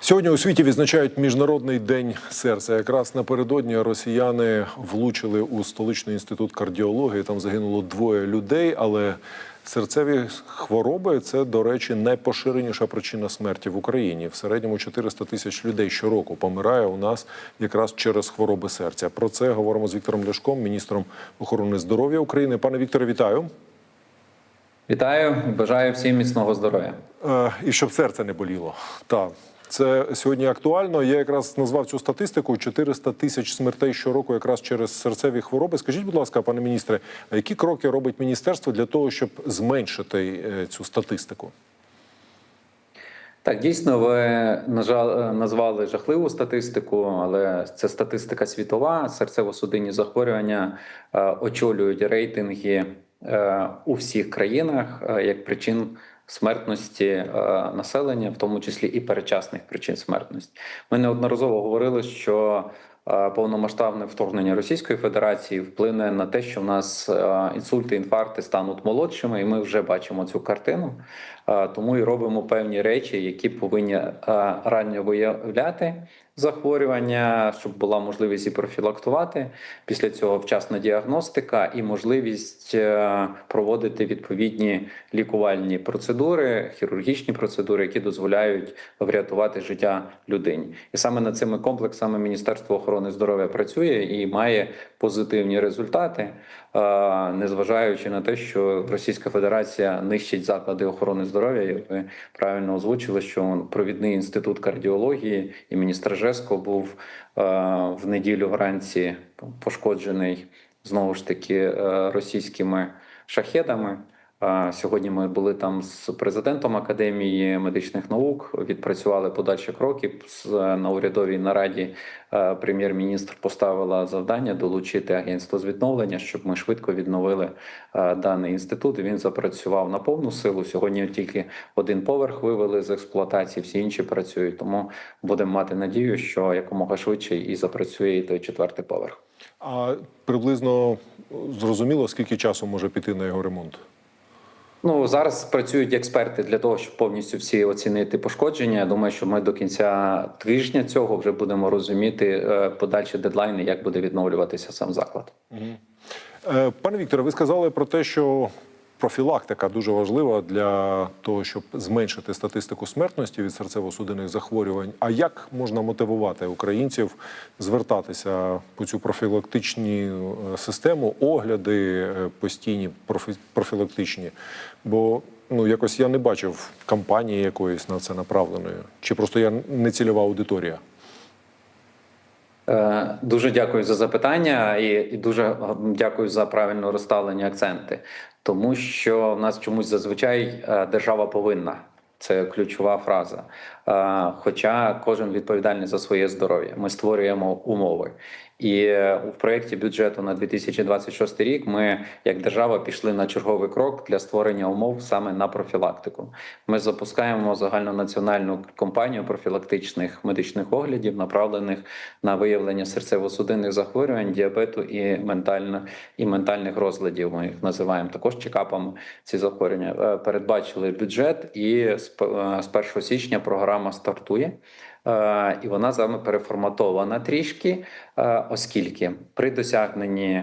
Сьогодні у світі відзначають міжнародний день серця. Якраз напередодні росіяни влучили у столичний інститут кардіології. Там загинуло двоє людей, але серцеві хвороби це, до речі, найпоширеніша причина смерті в Україні. В середньому 400 тисяч людей щороку помирає у нас якраз через хвороби серця. Про це говоримо з Віктором Ляшком, міністром охорони здоров'я України. Пане Вікторе, вітаю. Вітаю, бажаю всім міцного здоров'я. Е, і щоб серце не боліло. Так. Це сьогодні актуально. Я якраз назвав цю статистику: 400 тисяч смертей щороку, якраз через серцеві хвороби. Скажіть, будь ласка, пане міністре, які кроки робить міністерство для того, щоб зменшити е, цю статистику? Так, дійсно, ви нажа- назвали жахливу статистику, але це статистика світова. Серцево-судинні захворювання е, очолюють рейтинги е, у всіх країнах як причин смертності е, населення, в тому числі і перечасних причин смертності. Ми неодноразово говорили, що е, повномасштабне вторгнення Російської Федерації вплине на те, що в нас е, інсульти, інфаркти стануть молодшими, і ми вже бачимо цю картину. Тому і робимо певні речі, які повинні е, ранньо виявляти захворювання, щоб була можливість і профілактувати. Після цього вчасна діагностика і можливість е, проводити відповідні лікувальні процедури, хірургічні процедури, які дозволяють врятувати життя людині. І саме над цими комплексами Міністерство охорони здоров'я працює і має позитивні результати, незважаючи на те, що Російська Федерація нищить заклади охорони здоров'я. Як ви правильно озвучили, що провідний інститут кардіології і міністр Жеско був е, в неділю вранці пошкоджений знову ж таки е, російськими шахедами. Сьогодні ми були там з президентом Академії медичних наук, відпрацювали подальші кроки. З- На урядовій нараді е, прем'єр-міністр поставила завдання долучити агентство з відновлення, щоб ми швидко відновили е, даний інститут. Він запрацював на повну силу. Сьогодні тільки один поверх вивели з експлуатації, всі інші працюють. Тому будемо мати надію, що якомога швидше і запрацює і той четвертий поверх. А приблизно зрозуміло, скільки часу може піти на його ремонт? Ну зараз працюють експерти для того, щоб повністю всі оцінити пошкодження. Я думаю, що ми до кінця тижня цього вже будемо розуміти е, подальші дедлайни, як буде відновлюватися сам заклад. Е, Пане Вікторе, ви сказали про те, що профілактика дуже важлива для того, щоб зменшити статистику смертності від серцево-судинних захворювань. А як можна мотивувати українців звертатися по цю профілактичну е, систему, огляди е, постійні профі- профілактичні? Бо ну якось я не бачив кампанії якоїсь на це направленої, чи просто я не цільова аудиторія. Е, Дуже дякую за запитання і, дуже е, дякую за правильно розставлені акценти, тому що в нас чомусь зазвичай е, держава повинна. Це ключова фраза. Е, Хоча кожен відповідальний за своє здоров'я. Ми створюємо умови. І е, в проєкті бюджету на 2026 рік ми, як держава, пішли на черговий крок для створення умов саме на профілактику. Ми запускаємо загальнонаціональну кампанію профілактичних медичних оглядів, направлених на виявлення серцево-судинних захворювань, діабету і ментально і ментальних розладів. Ми їх називаємо також чекапами. Ці захворювання Е, передбачили бюджет, і з е, з 1 січня програма стартує. Е, І вона саме переформатована трішки, е, оскільки при досягненні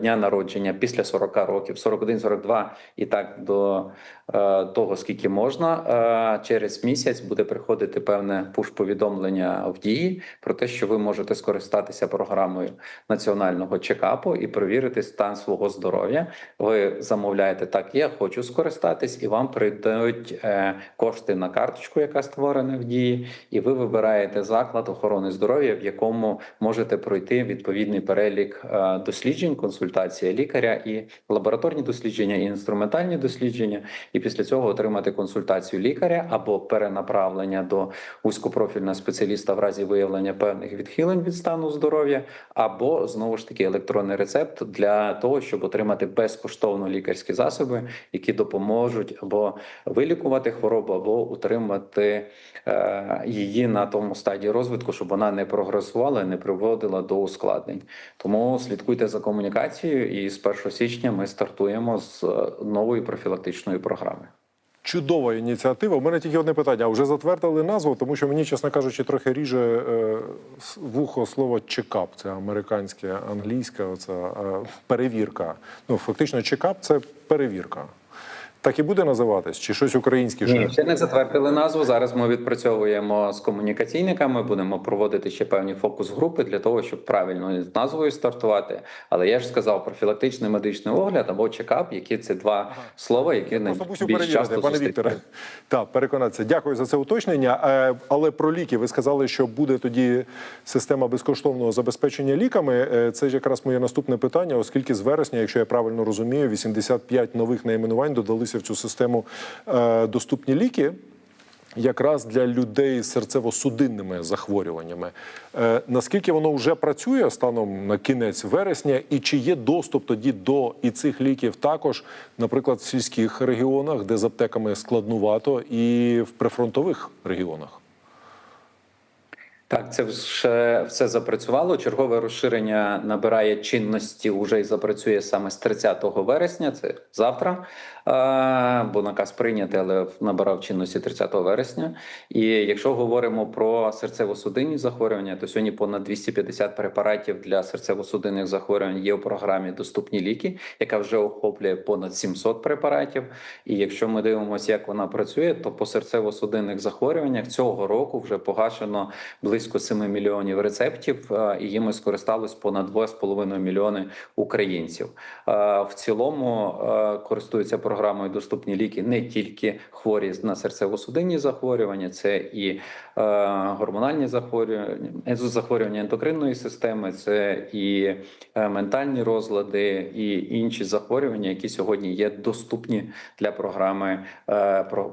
дня народження після 40 років, 41-42 і так до е, того, скільки можна, е, через місяць буде приходити певне пуш-повідомлення в дії про те, що ви можете скористатися програмою національного чекапу і перевірити стан свого здоров'я. Ви замовляєте так, я хочу скористатись, і вам прийдуть е, кошти на карточку, яка створена в дії, і ви вибираєте заклад охорони здоров'я, в якому можете пройти відповідний перелік е, досліджень, консультація лікаря і лабораторні дослідження, і інструментальні дослідження, і після цього отримати консультацію лікаря або перенаправлення до вузькопрофільного спеціаліста в разі виявлення певних відхилень від стану здоров'я, або знову ж таки електронний рецепт для того, щоб отримати безкоштовно лікарські засоби, які допоможуть або вилікувати хворобу, або утримати е, її на тому стадії розвитку, щоб вона не прогресувала, і не приводила до ускладнень. Тому слідкуйте за комунікацією, і з 1 січня ми стартуємо з е, нової профілактичної програми. Чудова ініціатива. У мене тільки одне питання. А вже затвердили назву, тому що мені, чесно кажучи, трохи ріже е, вухо слово чекап. Це американське, англійське, оця е, перевірка. Ну, фактично, чекап це перевірка. Так і буде називатись? Чи щось українське? Ні, ще? не затвердили назву. Зараз ми відпрацьовуємо з комунікаційниками, будемо проводити ще певні фокус-групи для того, щоб правильно з назвою стартувати. Але я ж сказав профілактичний медичний огляд або чекап, які це два слова, які мусив найбільш перевірити, часто пане Вікторе. Так, переконатися. Дякую за це уточнення. Е, Але про ліки ви сказали, що буде тоді система безкоштовного забезпечення ліками. Е, Це ж якраз моє наступне питання, оскільки з вересня, якщо я правильно розумію, 85 нових найменувань додалися в цю систему е, доступні ліки. Якраз для людей з серцево-судинними захворюваннями. Е, наскільки воно вже працює станом на кінець вересня, і чи є доступ тоді до і цих ліків також, наприклад, в сільських регіонах, де з аптеками складнувато, і в прифронтових регіонах? Так, це вже все запрацювало. Чергове розширення набирає чинності уже і запрацює саме з 30 вересня. Це завтра. Бо наказ прийнятий, але набирав чинності 30 вересня. І якщо говоримо про серцево-судинні захворювання, то сьогодні понад 250 препаратів для серцево-судинних захворювань є у програмі Доступні ліки, яка вже охоплює понад 700 препаратів. І якщо ми дивимося, як вона працює, то по серцево-судинних захворюваннях цього року вже погашено близько 7 мільйонів рецептів, е, і їми скористалось понад 2,5 мільйони українців. Е, В цілому е, користуються програмою доступні ліки не тільки хворі на серцево-судинні захворювання, це і гормональні захворювання, захворювання ендокринної системи, це і ментальні розлади, і інші захворювання, які сьогодні є доступні для програми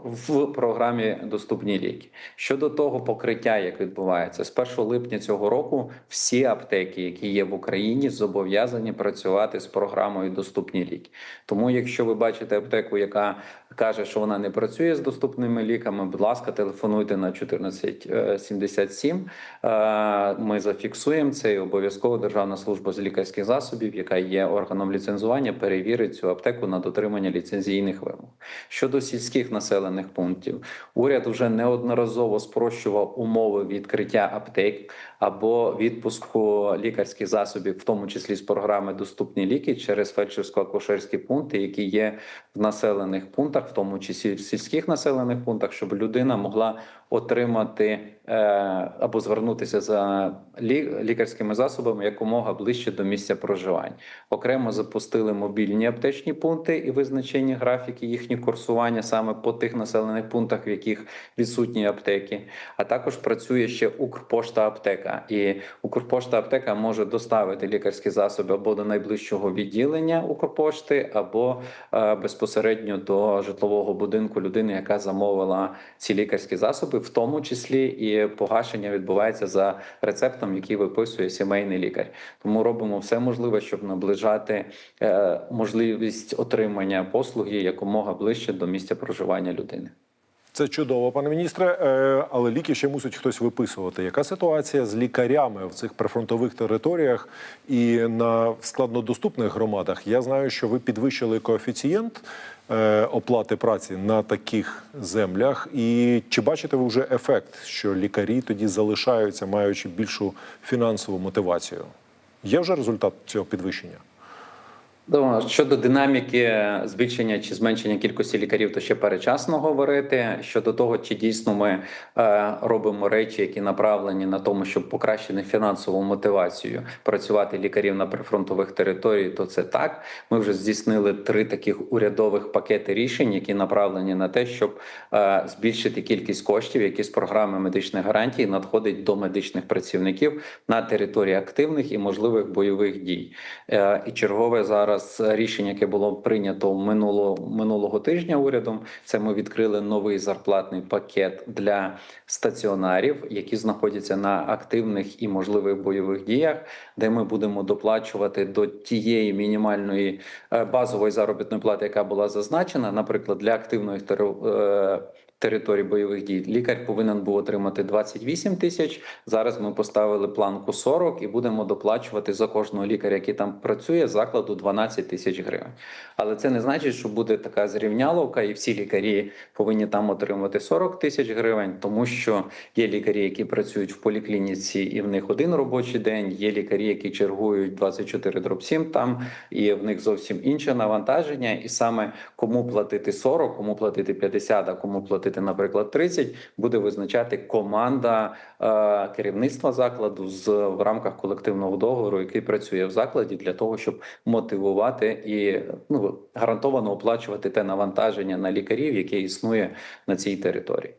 в програмі доступні ліки. Щодо того покриття, як відбувається, з 1 липня цього року всі аптеки, які є в Україні, зобов'язані працювати з програмою доступні ліки. Тому, якщо ви бачите аптеку, яка каже, що вона не працює з доступними ліками, будь ласка, телефонуйте на 1477. Е, Ми зафіксуємо це і обов'язково Державна служба з лікарських засобів, яка є органом ліцензування, перевірить цю аптеку на дотримання ліцензійних вимог. Щодо сільських населених пунктів, уряд вже неодноразово спрощував умови відкриття аптек або відпуску лікарських засобів, в тому числі з програми Доступні ліки через фельдшерсько-акушерські пункти, які є в населених пунктах, в тому числі в сільських населених пунктах, щоб людина могла отримати або звернутися за лі- лікарськими засобами якомога ближче до місця проживання. Окремо запустили мобільні аптечні пункти і визначені графіки їхні курсування саме по тих населених пунктах, в яких відсутні аптеки. А також працює ще Укрпошта аптека. І Укрпошта аптека може доставити лікарські засоби або до найближчого відділення Укрпошти, або е, безпосередньо до житлового будинку людини, яка замовила ці лікарські засоби, в тому числі і погашення відбувається за рецептом, який виписує сімейний лікар. Тому робимо все можливе, щоб наближати е, можливість отримання послуги якомога ближче до місця проживання людини. Це чудово, пане міністре, е, але ліки ще мусить хтось виписувати. Яка ситуація з лікарями в цих прифронтових територіях і на складнодоступних громадах? Я знаю, що ви підвищили коефіцієнт е, оплати праці на таких землях. І чи бачите ви вже ефект, що лікарі тоді залишаються, маючи більшу фінансову мотивацію? Є вже результат цього підвищення? Щодо динаміки збільшення чи зменшення кількості лікарів, то ще перечасно говорити. Щодо того, чи дійсно ми е, робимо речі, які направлені на тому, щоб покращити фінансову мотивацію працювати лікарів на прифронтових територіях, то це так. Ми вже здійснили три таких урядових пакети рішень, які направлені на те, щоб е, збільшити кількість коштів, які з програми медичних гарантій надходить до медичних працівників на території активних і можливих бойових дій. Е, і чергове зараз рішення, яке було прийнято минулого минулого тижня урядом. Це ми відкрили новий зарплатний пакет для стаціонарів, які знаходяться на активних і можливих бойових діях, де ми будемо доплачувати до тієї мінімальної е, базової заробітної плати, яка була зазначена, наприклад, для активної е, території бойових дій. Лікар повинен був отримати 28 тисяч. Зараз ми поставили планку 40 і будемо доплачувати за кожного лікаря, який там працює, закладу 12 тисяч гривень. Але це не значить, що буде така зрівняловка, і всі лікарі повинні там отримувати 40 тисяч гривень, тому що є лікарі, які працюють в поліклініці, і в них один робочий день. Є лікарі, які чергують 24 дроб 7 там, і в них зовсім інше навантаження. І саме кому платити 40, кому платити 50, а кому платити, наприклад, 30, буде визначати команда е, керівництва закладу з в рамках колективного договору, який працює в закладі, для того, щоб мотивувати і ну гарантовано оплачувати те навантаження на лікарів, яке існує на цій території.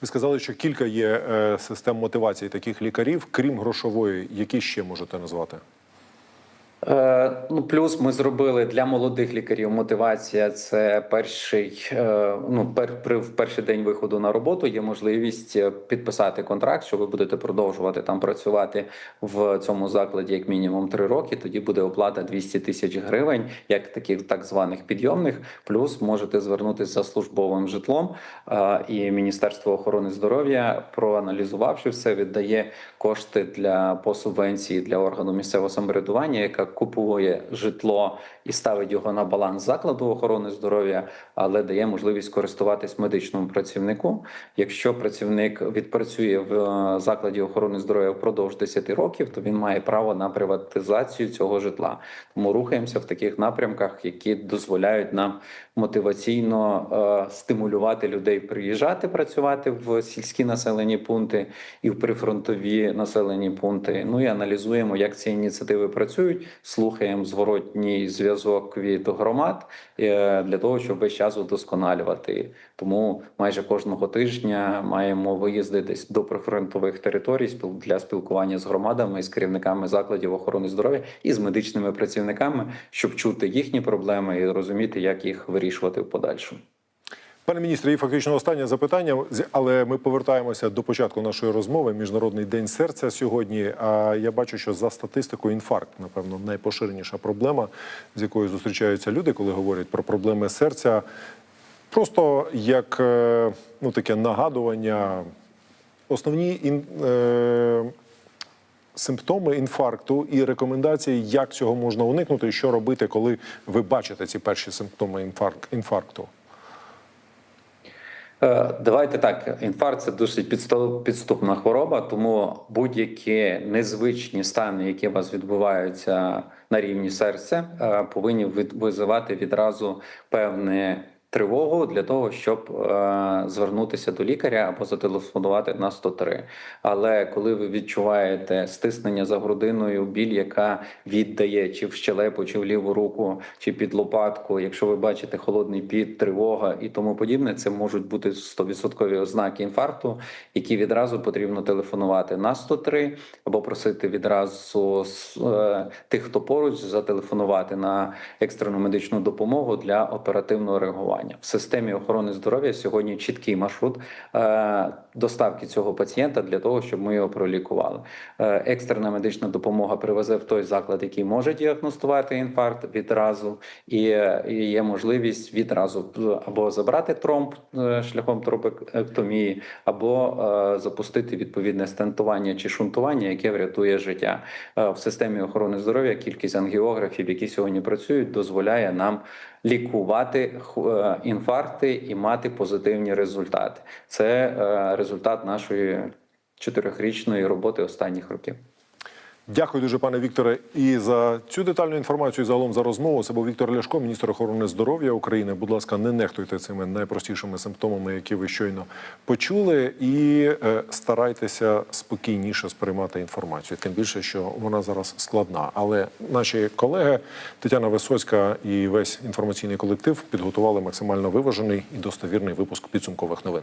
Ви сказали, що кілька є е, систем мотивації таких лікарів, крім грошової, які ще можете назвати? Е, ну, плюс ми зробили для молодих лікарів мотивація. Це перший е, ну пер, при в перший день виходу на роботу є можливість е, підписати контракт, що ви будете продовжувати там працювати в цьому закладі як мінімум три роки. Тоді буде оплата 200 тисяч гривень, як таких так званих підйомних. Плюс можете звернутися за службовим житлом. І Міністерство охорони здоров'я, проаналізувавши все, віддає кошти для по субвенції для органу місцевого самоврядування, яка купує житло і ставить його на баланс закладу охорони здоров'я, але дає можливість користуватись медичному працівнику. Якщо працівник відпрацює в е, закладі охорони здоров'я впродовж 10 років, то він має право на приватизацію цього житла. Тому рухаємося в таких напрямках, які дозволяють нам мотиваційно е, стимулювати людей приїжджати працювати в сільські населені пункти і в прифронтові населені пункти. Ну і аналізуємо, як ці ініціативи працюють. Слухаємо зворотній зв'язок від громад е, для того, щоб весь час удосконалювати. Тому майже кожного тижня маємо виїзди десь до прифронтових територій для спілкування з громадами, з керівниками закладів охорони здоров'я і з медичними працівниками, щоб чути їхні проблеми і розуміти, як їх вирішувати в подальшому. Пане міністре, і фактично останнє запитання, але ми повертаємося до початку нашої розмови. Міжнародний день серця сьогодні. А я бачу, що за статистикою інфаркт, напевно, найпоширеніша проблема, з якою зустрічаються люди, коли говорять про проблеми серця. Просто як е, ну, таке нагадування, основні ін, е, симптоми інфаркту і рекомендації, як цього можна уникнути, що робити, коли ви бачите ці перші симптоми інфарк- інфаркту. Е, Давайте так. Інфаркт це досить підступна хвороба, тому будь-які незвичні стани, які у вас відбуваються на рівні серця, е, повинні визивати відразу певне. Тривогу для того, щоб е, звернутися до лікаря або зателефонувати на 103. Але коли ви відчуваєте стиснення за грудиною, біль, яка віддає чи в щелепу, чи в ліву руку, чи під лопатку, якщо ви бачите холодний піт, тривога і тому подібне, це можуть бути 100% ознаки інфаркту, які відразу потрібно телефонувати на 103 або просити відразу е, тих, хто поруч, зателефонувати на екстрену медичну допомогу для оперативного реагування. В системі охорони здоров'я сьогодні чіткий маршрут е, доставки цього пацієнта для того, щоб ми його пролікували. Е, екстрена медична допомога привезе в той заклад, який може діагностувати інфаркт відразу, і, е, є можливість відразу або забрати тромб шляхом тромбектомії, або запустити відповідне стентування чи шунтування, яке врятує життя. В системі охорони здоров'я кількість ангіографів, які сьогодні працюють, дозволяє нам лікувати е, інфаркти і мати позитивні результати. Це е, результат нашої чотирьохрічної роботи останніх років. Дякую дуже, пане Вікторе, і за цю детальну інформацію, і загалом за розмову. Це був Віктор Ляшко, міністр охорони здоров'я України. Будь ласка, не нехтуйте цими найпростішими симптомами, які ви щойно почули, і е, старайтеся спокійніше сприймати інформацію. Тим більше, що вона зараз складна. Але наші колеги Тетяна Висоцька і весь інформаційний колектив підготували максимально виважений і достовірний випуск підсумкових новин.